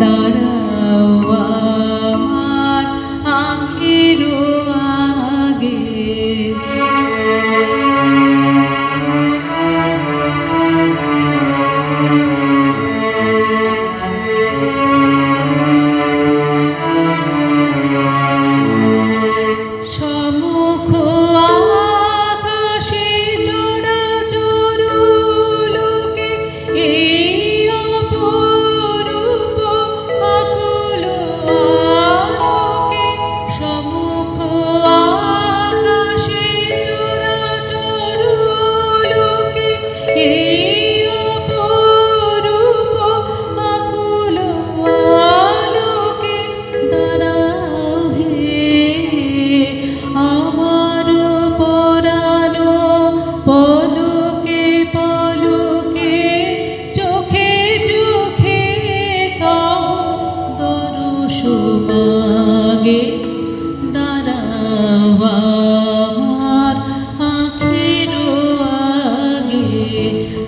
দাঁড়াও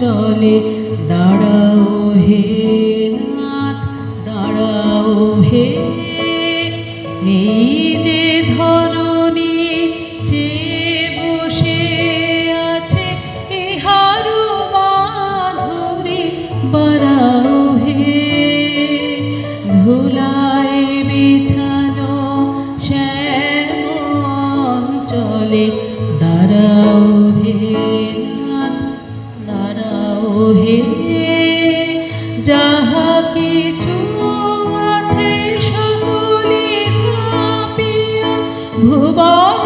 চলে দাঁড়াও হে নাথ, দাঁড়াও হে। এই যে ধরণী যে বসে আছে ইহারু মাধুরী, বাড়াও হে। ধুলায় বিছানো শ্যাম চলে দাঁড়াও হে যাহা কিছু আছে সকলে ঝাঁপিয়া ভুবন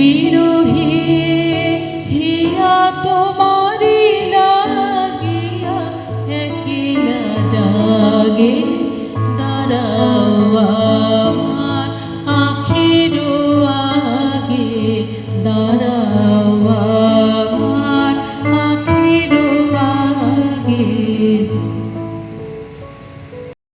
divino